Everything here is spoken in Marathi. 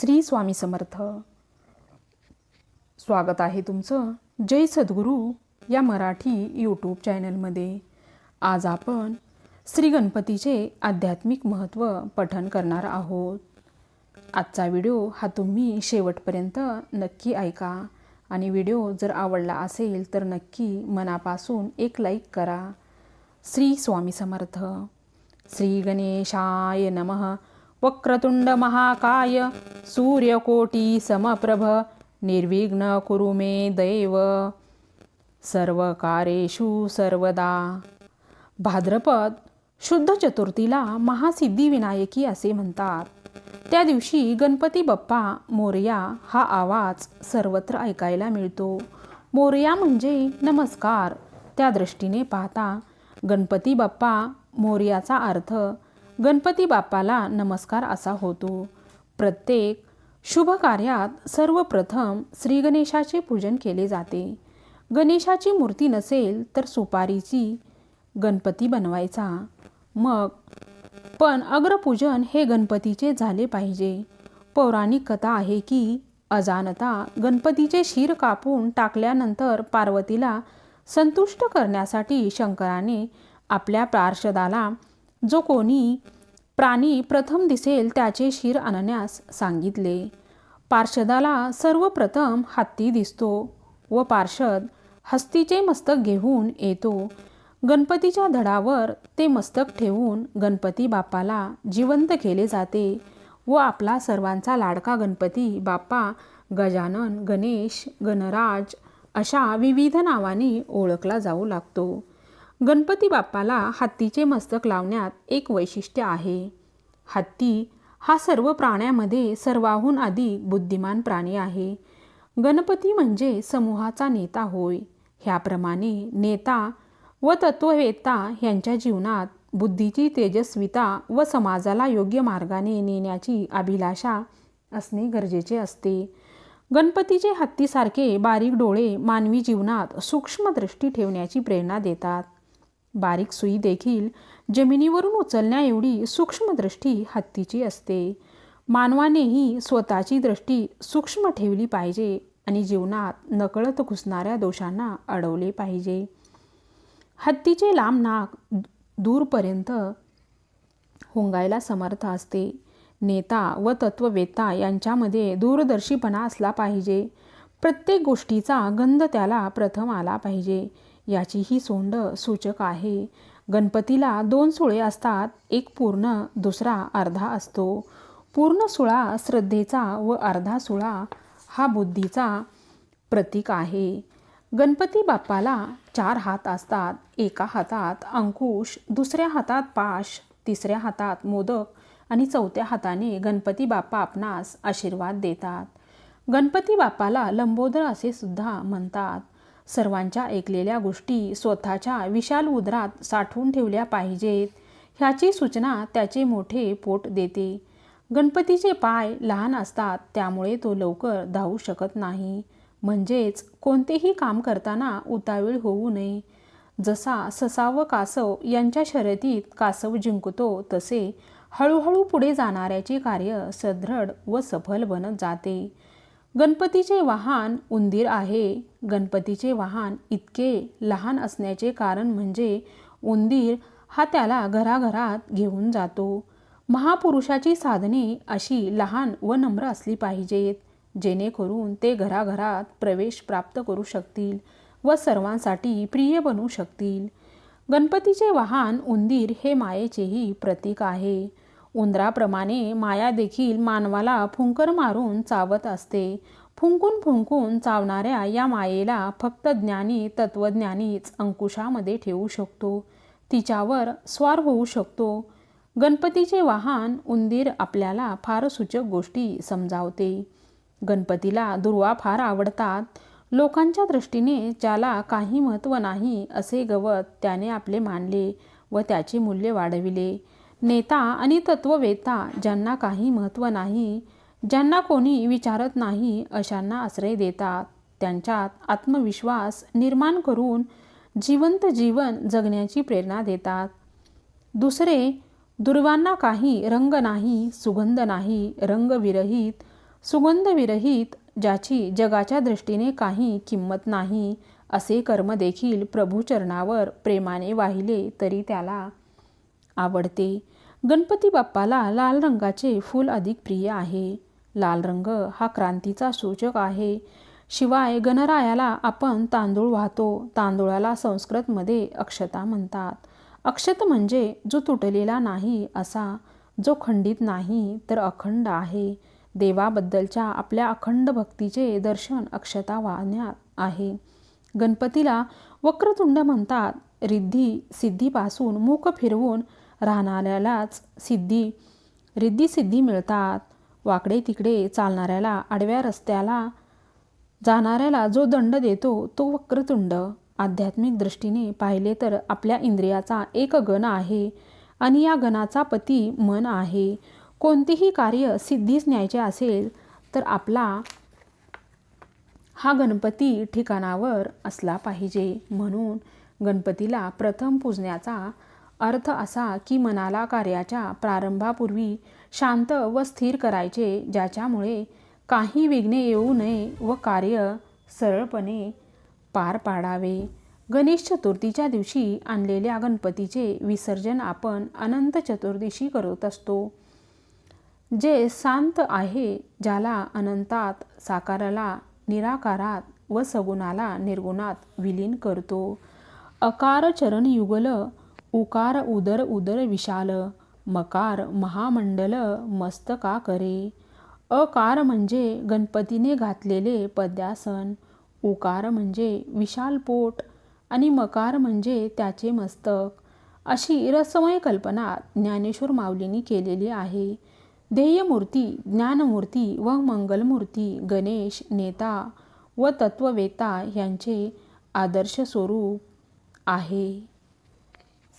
श्री स्वामी समर्थ. स्वागत आहे तुमचं जय सद्गुरू या मराठी यूट्यूब चॅनलमध्ये. आज आपण श्री गणपतीचे आध्यात्मिक महत्त्व पठन करणार आहोत. आजचा व्हिडिओ हा तुम्ही शेवटपर्यंत नक्की ऐका आणि व्हिडिओ जर आवडला असेल तर नक्की मनापासून एक लाईक करा. श्री स्वामी समर्थ. श्री गणेशाय नमः. वक्रतुंड महाकाय सूर्यकोटी समप्रभ निर्विघ्न कुरु मे दैव। सर्वकारेषु सर्वदा। भाद्रपद शुद्ध चतुर्थीला महासिद्धिविनायकी असे म्हणतात. त्या दिवशी गणपती बाप्पा मोरया हा आवाज सर्वत्र ऐकायला मिळतो. मोरया म्हणजे नमस्कार. त्या दृष्टीने पाहता गणपती बाप्पा मोरयाचा अर्थ गणपती बाप्पाला नमस्कार असा होतो. प्रत्येक शुभ कार्यात सर्वप्रथम श्री गणेशाचे पूजन केले जाते. गणेशाची मूर्ती नसेल तर सुपारीची गणपती बनवायचा. मग पण अग्रपूजन हे गणपतीचे झाले पाहिजे. पौराणिक कथा आहे की अजानता गणपतीचे शिर कापून टाकल्यानंतर पार्वतीला संतुष्ट करण्यासाठी शंकराने आपल्या पार्षदाला जो कोणी प्राणी प्रथम दिसेल त्याचे शिर आणण्यास सांगितले. पार्षदाला सर्वप्रथम हत्ती दिसतो व पार्षद हस्तीचे मस्तक घेऊन येतो. गणपतीच्या धडावर ते मस्तक ठेवून गणपती बाप्पाला जिवंत केले जाते व आपला सर्वांचा लाडका गणपती बाप्पा गजानन गणेश गणराज अशा विविध नावांनी ओळखला जाऊ लागतो. गणपती बाप्पाला हत्तीचे मस्तक लावण्यात एक वैशिष्ट्य आहे. हत्ती हा सर्व प्राण्यामध्ये सर्वाहून अधिक बुद्धिमान प्राणी आहे. गणपती म्हणजे समूहाचा नेता होय. ह्याप्रमाणे नेता व तत्ववेत्ता यांच्या जीवनात बुद्धीची तेजस्विता व समाजाला योग्य मार्गाने नेण्याची अभिलाषा असणे गरजेचे असते. गणपतीचे हत्तीसारखे बारीक डोळे मानवी जीवनात सूक्ष्मदृष्टी ठेवण्याची प्रेरणा देतात. बारीक सुई देखील जमिनीवरून उचलण्या एवढी सूक्ष्मदृष्टी हत्तीची असते. मानवानेही स्वतःची दृष्टी सूक्ष्म ठेवली पाहिजे आणि जीवनात नकळत घुसणाऱ्या दोषांना अडवले पाहिजे. हत्तीचे लांब नाक दूरपर्यंत हुंगायला समर्थ असते. नेता व तत्ववेत्ता यांच्यामध्ये दूरदर्शीपणा असला पाहिजे. प्रत्येक गोष्टीचा गंध त्याला प्रथम आला पाहिजे. याची ही सोंड सूचक आहे. गणपतीला दोन सुळे असतात एक पूर्ण दुसरा अर्धा असतो. पूर्ण सुळा श्रद्धेचा व अर्धा सुळा हा बुद्धीचा प्रतीक आहे. गणपती बाप्पाला चार हात असतात एका हातात अंकुश दुसऱ्या हातात पाश तिसऱ्या हातात मोदक आणि चौथ्या हाताने गणपती बाप्पा आपणास आशीर्वाद देतात. गणपती बाप्पाला लंबोदर असे सुद्धा म्हणतात. सर्वांच्या ऐकलेल्या गोष्टी स्वतःच्या विशाल उदरात साठवून ठेवल्या पाहिजेत. ह्याची सूचना त्याचे मोठे पोट देते. गणपतीचे पाय लहान असतात त्यामुळे तो लवकर धावू शकत नाही. म्हणजेच कोणतेही काम करताना उतावीळ होऊ नये. जसा ससा व कासव यांच्या शर्यतीत कासव जिंकतो तसे हळूहळू पुढे जाणाऱ्याचे कार्य सदृढ व सफल बनत जाते. गणपतीचे वाहन उंदीर आहे. गणपतीचे वाहन इतके लहान असण्याचे कारण म्हणजे उंदीर हा त्याला घराघरात घेऊन जातो. महापुरुषाची साधने अशी लहान व नम्र असली पाहिजेत जेणेकरून ते घराघरात प्रवेश प्राप्त करू शकतील व सर्वांसाठी प्रिय बनू शकतील. गणपतीचे वाहन उंदीर हे मायेचेही प्रतीक आहे. उंदराप्रमाणे माया देखील मानवाला फुंकर मारून चावत असते. फुंकून फुंकून चावणाऱ्या या मायेला फक्त ज्ञानी तत्वज्ञानीच अंकुशामध्ये ठेवू शकतो. तिच्यावर स्वार होऊ शकतो. गणपतीचे वाहन उंदीर आपल्याला फार सूचक गोष्टी समजावते. गणपतीला दुर्वा फार आवडतात. लोकांच्या दृष्टीने ज्याला काही महत्त्व नाही असे गवत त्याने आपले मानले व त्याचे मूल्य वाढविले. नेता आणि तत्ववेत्ता ज्यांना काही महत्त्व नाही ज्यांना कोणी विचारत नाही अशांना आश्रय देतात. त्यांच्यात आत्मविश्वास निर्माण करून जिवंत जीवन जगण्याची प्रेरणा देतात. दुसरे दुर्वांना काही रंग नाही सुगंध नाही रंगविरहित सुगंधविरहित ज्याची जगाच्या दृष्टीने काही किंमत नाही असे कर्म देखील प्रभूचरणावर प्रेमाने वाहिले तरी त्याला आवडते. गणपती बाप्पाला लाल रंगाचे फूल अधिक प्रिय आहे. लाल रंग हा क्रांतीचा सूचक आहे. शिवाय गणरायाला आपण तांदूळ वाहतो. तांदूळाला संस्कृतमध्ये अक्षता म्हणतात. अक्षत म्हणजे जो तुटलेला नाही असा जो खंडित नाही तर अखंड आहे. देवाबद्दलच्या आपल्या अखंड भक्तीचे दर्शन अक्षता वाहण्यात आहे. गणपतीला वक्रतुंड म्हणतात. रिद्धी सिद्धीपासून मुख फिरवून राहणाऱ्यालाच सिद्धी रिद्धी सिद्धी मिळतात. वाकडे तिकडे चालणाऱ्याला आडव्या रस्त्याला जाणाऱ्याला जो दंड देतो तो वक्रतुंड. आध्यात्मिक दृष्टीने पाहिले तर आपल्या इंद्रियाचा एक गण आहे आणि या गणाचा पती मन आहे. कोणतेही कार्य सिद्धीस न्यायचे असेल तर आपला हा गणपती ठिकाणावर असला पाहिजे. म्हणून गणपतीला प्रथम पूजण्याचा अर्थ असा की मनाला कार्याच्या प्रारंभापूर्वी शांत व स्थिर करायचे ज्याच्यामुळे काही विघ्ने येऊ नये व कार्य सरळपणे पार पाडावे. गणेश चतुर्थीच्या दिवशी आणलेल्या गणपतीचे विसर्जन आपण अनंत चतुर्दशी करत असतो. जे शांत आहे ज्याला अनंतात साकाराला निराकारात व सगुणाला निर्गुणात विलीन करतो. अकार चरण युगल उकार उदर उदर विशाल मकार महामंडल मस्तका करे अकार म्हणजे गणपतीने घातलेले पद्यासन उकार म्हणजे विशाल पोट आणि मकार म्हणजे त्याचे मस्तक. अशी रसमय कल्पना ज्ञानेश्वर माऊलींनी केलेली आहे. ध्येयमूर्ती ज्ञानमूर्ती व मंगलमूर्ती गणेश नेता व तत्ववेता यांचे आदर्श स्वरूप आहे.